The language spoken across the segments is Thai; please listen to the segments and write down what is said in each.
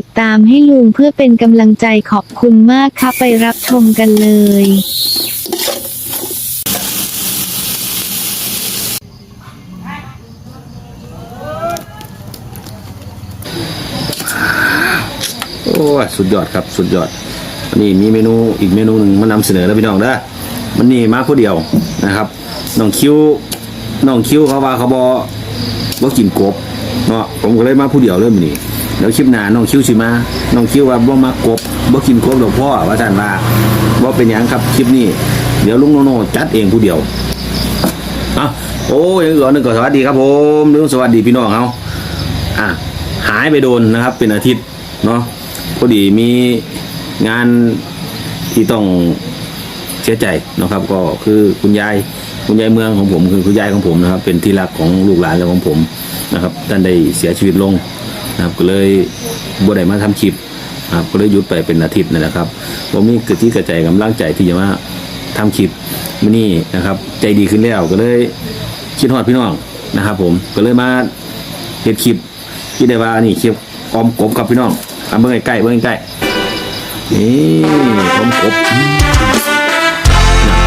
ติดตามให้ลุงเพื่อเป็นกำลังใจขอบคุณมากครับไปรับชมกันเลย โอ้ยสุดยอดครับสุดยอดวันนี้มีเมนูอีกเมนูหนึ่งมานำเสนอแล้วพี่น้องเด้อมันนี่มาผู้เดียวนะครับน้องคิวน้องคิวเขาว่าเขาบอว่ากินกบเนาะผมก็เลยมาผู้เดียวเริ่มอนี้ เดี๋ยวคลิปหน้าน้องคิวสิมาน้องคิวว่าบ่มากบบ่กินกบหลวงพ่อว่าท่านว่าบ่เป็นหยังครับคลิปนี้ เดี๋ยวลุงโนโนจัดเองผู้เดียวอะโอ้ยยังก่อหนึ่งก่อสวัสดีครับผมลุงสวัสดีพี่น้องเขาอะหายไปโดนนะครับ เป็นอาทิตย์เนาะพอดีมีงานที่ต้องเสียใจนะครับ ก็คือคุณยายคุณยายเมืองของผมคือคุณยายของผมนะครับ เป็นที่รักของลูกหลานและของผมนะครับท่านได้เสียชีวิตลง นะครับก็เลยบ่ได้มาทำคลิปครับก็เลยหยุดไปเป็นอาทิตย์นั่นแหละครับผมมีกระที่กระใจกำลังใจที่จะมาทำคลิปมื่อนี้นะครับ ใจดีขึ้นแล้วก็เลยคิดฮอดพี่น้องนะครับ ผมก็เลยมาเฮ็ดคลิปที่ได้ว่านี่คลิปออมกบครับพี่น้องเอาเบิ่งใกล้เบิ่งใกล้นี่ออมกบ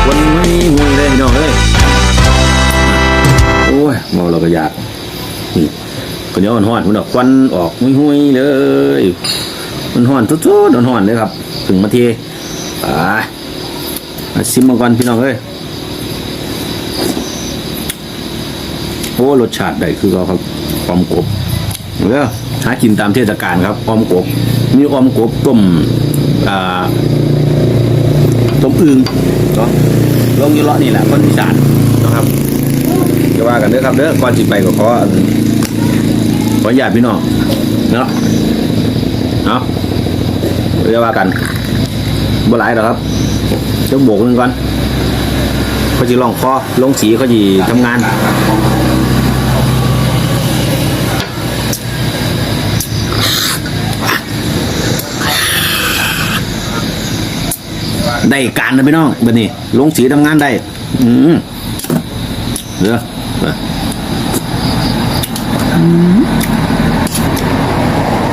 วันไม่ห่วงเลยพี่น้องเอ้ยโอ้ยเมาเราก็อยากนี่ คนเดียวอ่อนมันดอกควันออกหุยๆเลย มันห่อนทุดๆห่อนเลยครับ ถึงมาเทไปมาซิมมาก่อนพี่น้องเอ้ยโอ้รสชาติได้คือเขาครับออมกบเด้อหากินตามเทศกาลครับออมกบ มีออมกบต้มอ่าต้มอึ่งเนาะลงยี่เลาะนี่แหละคนอีสานนะครับจะว่ากันเด้อครับเด้อก่อนจิไปก็ขอ ขออนุญาตพี่น้องเนาะเอาจะว่ากันบ่หลายหรอกครับจะโบกหนึงก่อนเขาจะลองคอลงสีเขาจะทำงานได้การนะพี่น้องบัดนี้ ลงสีทำงานได้ อืมเด้อเด้ออืม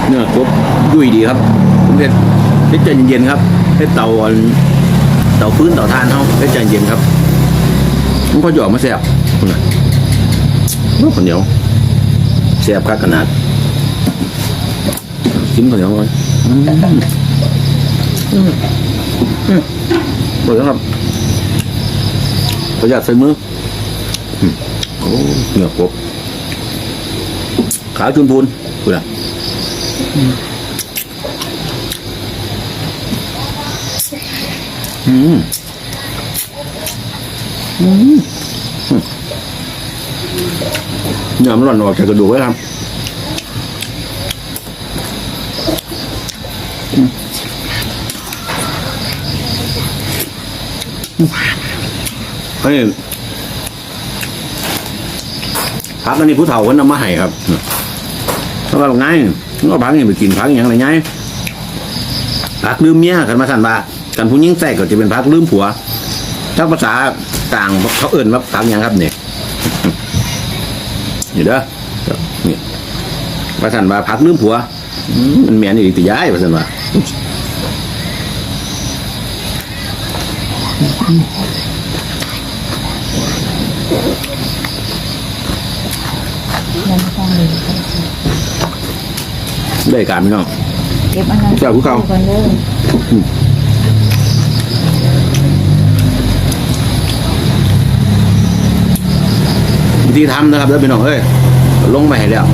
เนื้อกบ ยุ่ยดีครับผมเผ็ดเผ็ดใจเย็นๆครับเผ็ดเตาเตาพื้นเตาทานเขาเผ็ดใจเย็นครับมันก็หยอกมาแซ่บคุณน่ะลูกคนเดียวแซ่บคักขนาดกินคนเดียวเลยอืมหมดแล้วครับประหยัดใส่มืออืมโอ้เหนือกบขาจุนพูนกูนะ อืมอืมเนื้อมันหล่อนออกจากกระดูกไว้ครับเฮ้ยพักอันนี้ผู้เฒ่าคนนำมาให้ครับแล้วก็ง่ายก็พักนี่ไปกินพักอย่างไรง่ายพักลืมเมียกันมาสั่นบา กันผู้หญิงแทรกก็จะเป็นพักลืมผัวถ้าภาษาต่างเขาเอื่นว่าพักอย่างครับเนี่ยนี่เด้อนี่ภาษาบาพักลืมผัวอืมมันแมนอีกตีย้ายภาษาบาได้การพี่น้องเก็บอันนั้นเจ้าผู้เก่า ก่อนเด้อ วิธีทำนะครับแล้วพี่น้องเอ้ยลงมาให้แล้ว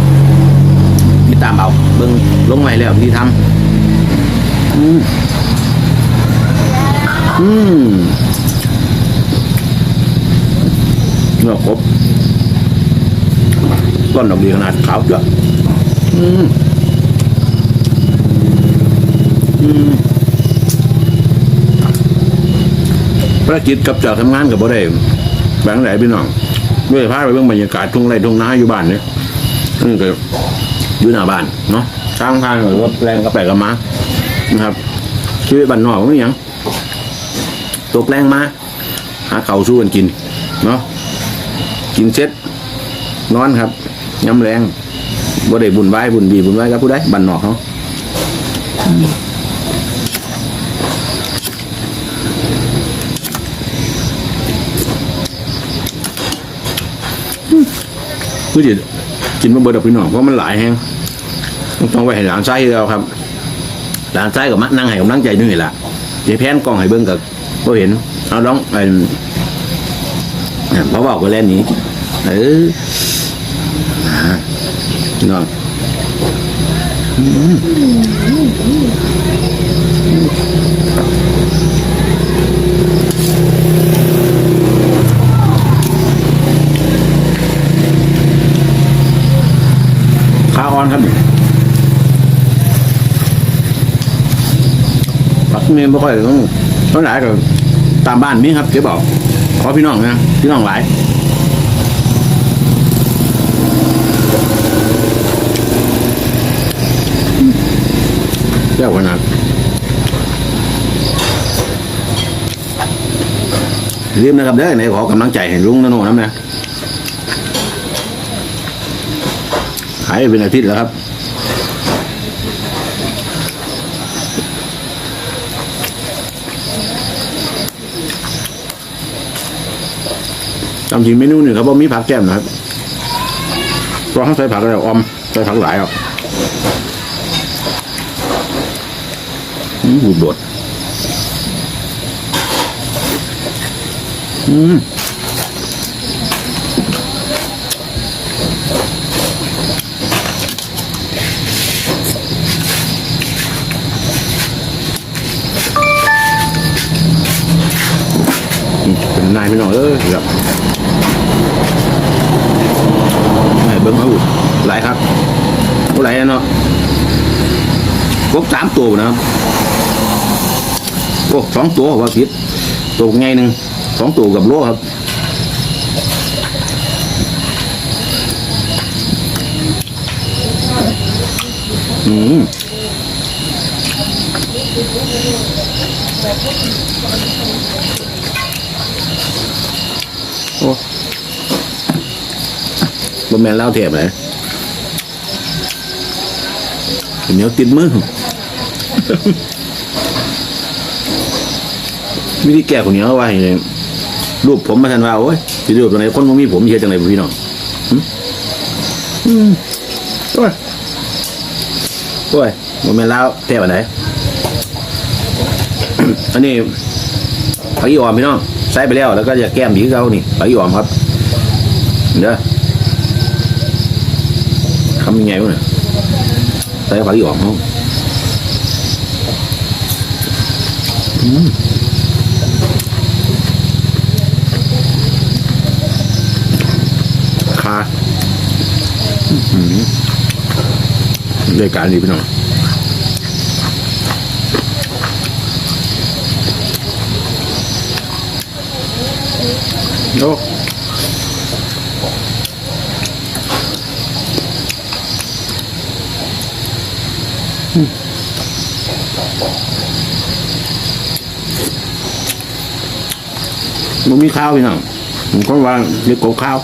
ติดตามเอาเบิ่งลงมาให้แล้ววิธีทำอืมอืมเนื้อครบก้นดอกดีขนาดขาวจ้ะอืมอืมภารกิจกับเจ้าทำงานกับบ่ได้แบงค์ไหนพี่น้อง ด้ยพาไปเรื่องบรรยากาศทุ่งไร่ทุ่งนาอยู่บ้านเนี่ยนี่ก็อยู่หน้าบ้านเนาะทางทางหรือว่าแรงกระแปกกระมานะครับชีวิตบ้านนอกไม่ยังตกแรงมาหาเข่าสู้กันกินเนาะกินเสร็จนอนครับย้ำแรงบ่ได้บุญไหว้บุญดีบุญไหว้กับผู้ใดบ้านนอกเขา คือจะกินมาเบิดดอกพี่น้องเพราะมันหลายแฮงต้องต้องไว้ให้หลานไส้เราครับ หลานไส้กับมานั่งให้กำลังใจนี่แหละเดี๋ยวแพนกล้องให้เบิ่งกับก็เห็นเอาลองไอ้เนี่ยเพราะบอกว่าเล่นนี้เออน้องาอ่อนครับนี่ปักเมนไม่ค่อยต้องต้องหลายกับตามบ้านมีครับเจ๊บอกขอพี่น้องนะพี่น้องหลายเจ้าขนาดรียบนะครับเด้ไหนขอกำลังใจให้ลุงนะโน่นะแม่ หายไปเป็นอาทิตย์แล้วครับจำจริงเมนูหนึ่งครับว่ามีผักแก้มนะครับเพราะเขาใส่ผักอะไรออมใส่ผักหลายอะอืมหูบดอืมายพี่น้องเอ้ยครับไม่เบิ้งเอาหลายครับโอ้หลายอันเนาะครบสามตัวนะครับโอ้สองตัวว่าผิดตัวไงหนึ่งสองตัวกับโลครับอืม บะแมนเล่าเทียบเลยเหนียวติดมือวิธีแก้คนเหนี้เขาว่าให้รูปผมมาทันว่าโอ้ยสิรูปตรงไหนคนบ่มีผมเฮ็ดจังไดบ่พี่น้องหึอืมโอ้ยโอ้ยบ่แม่นลาวแท้ปานใดอันนี้ผักอีออมพี่น้องใส่ไปแล้วแล้วก็จะแก้มอีกคือเก่านี่ผักอีออมครับเด้อทำ ยังไงวะเนี่ยใส่ผักอีออมเฮาคาอื้อหือรายการนี้พี่น้องโอ้ มันมีข้าวพี่น้องผมก็วางเรียกโกข้าว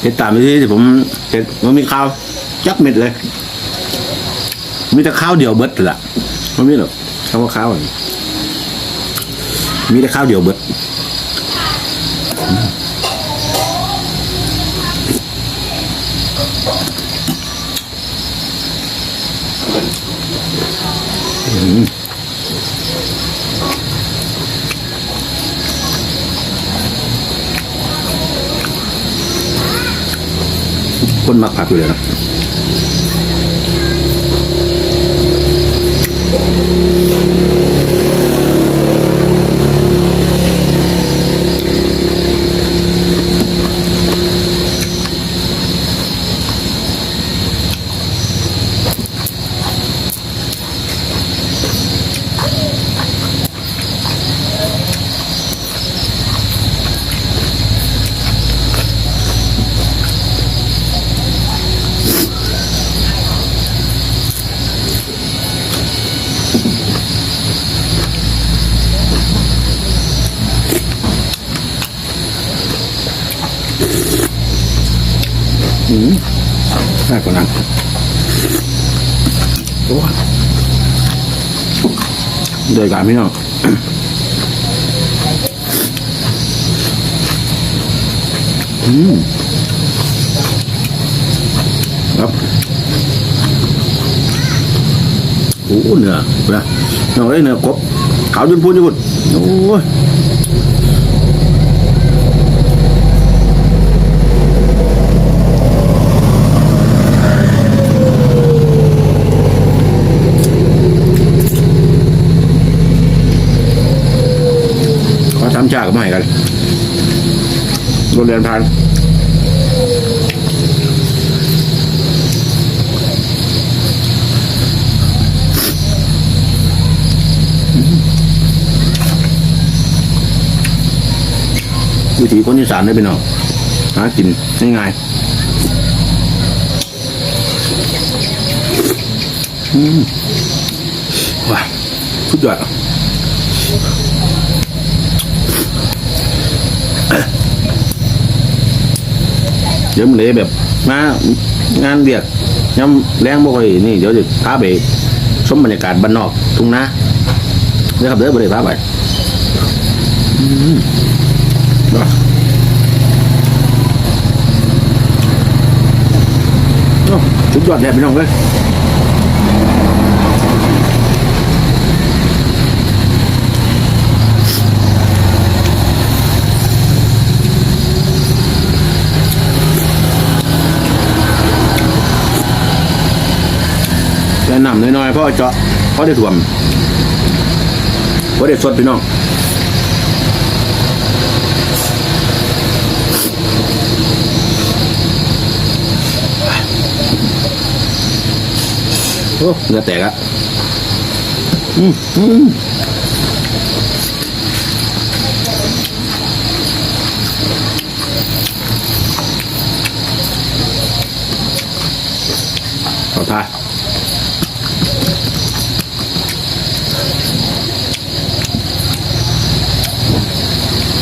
เห็ดตามไปที่ที่ผมเห็ดมันมีข้าวจักเม็ดเลย มีแต่ข้าวเดียวเบิดละมันมีหรอกคำว่าข้าวอะมีแต่ข้าวเดียวเบิดอืม คนมักผักอยู่เลยนะ อืมน่ากว่านั้นโอ้เดือดการพี่น้องอืมครับโอ้เนื้อนะน้องเอ้เนื้อกบขาวจนพูนญี่ปุ่นโอ้ยขอทำชากับมาให้กัน โรงเรียนพานวิถีคนอีสานได้ไปหน่อหากินง่ายๆอืมว้าสุดยอด เดี๋ยวมันเลยแบบมางานเบียกย้ำแรงบ่ค่อยนี่เดี๋ยวจะพาไปชมบรรยากาศบ้านนอกทุ่งนาเด้อครับเด้อบ่ได้พาไปอืมอ้สุดยอดแน่พี่น้องเลย แนะนำน้อยๆเพราะเจาะเพราะได้ถ่วมเพราะได้สดพี่น้องโอ้เนื้อแตกอะอืมอืมขอทานอืมขั้น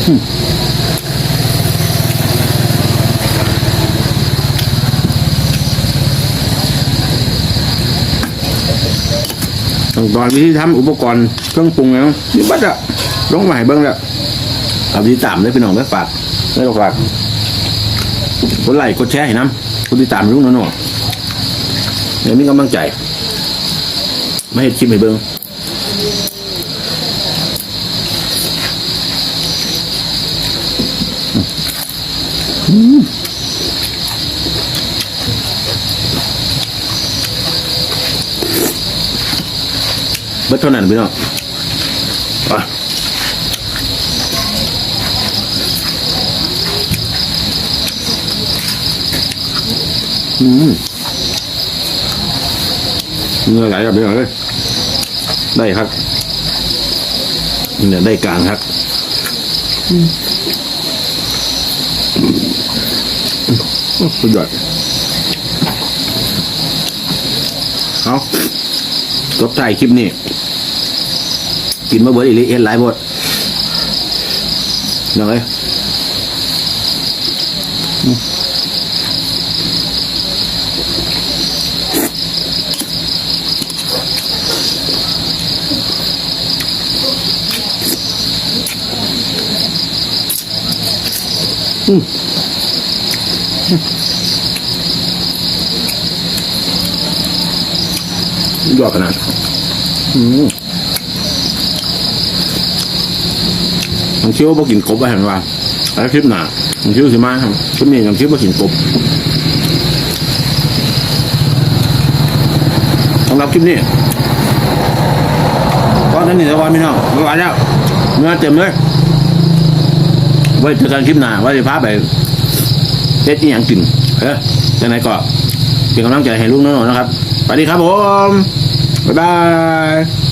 ตอนวิธีทำอุปกรณ์เครื่องปรุงแล้วนี่บัดอะลงมาให้เบิ้งแล้วเอาที่ตามเลยพี่น้องได้ฝากได้ฝากกดไลค์กดแชร์ให้น้ำกดติดตามรุ่งน้องๆเดี๋ยวมีกำลังใจ ไม่ให้คลิปให้เบิ้ง เท่านั้นพี่น้องไปอืมเนื้อไหลกับพี่น้องเลยได้ครับเนี่ยได้กลางครับอืมสุดยอดเอาจบท้ายคลิปนี้ กินมาเบิดอีหลีเอ็นหลายบดยังไงอืมยอดขนาดอืม ผมคิดว่ากินกบไปเห็นว่าแล้วคลิปหนาผมคิดว่าสิมาครับคลิปนี้ผมคิดว่ากินกบสำหรับคลิปนี้ก็ท่นนี่สวัสดีพี่น้องไม่ไหวแล้วเนื้อเต็มเลยไว้เจอกันคลิปหน้าไว้จะพาไปเฮ็ดอีหยังกินเฮ้ยยังไงก็เป็นกำลังใจให้ลูกน้องๆนะครับสวัสดีครับผมบ๊ายบาย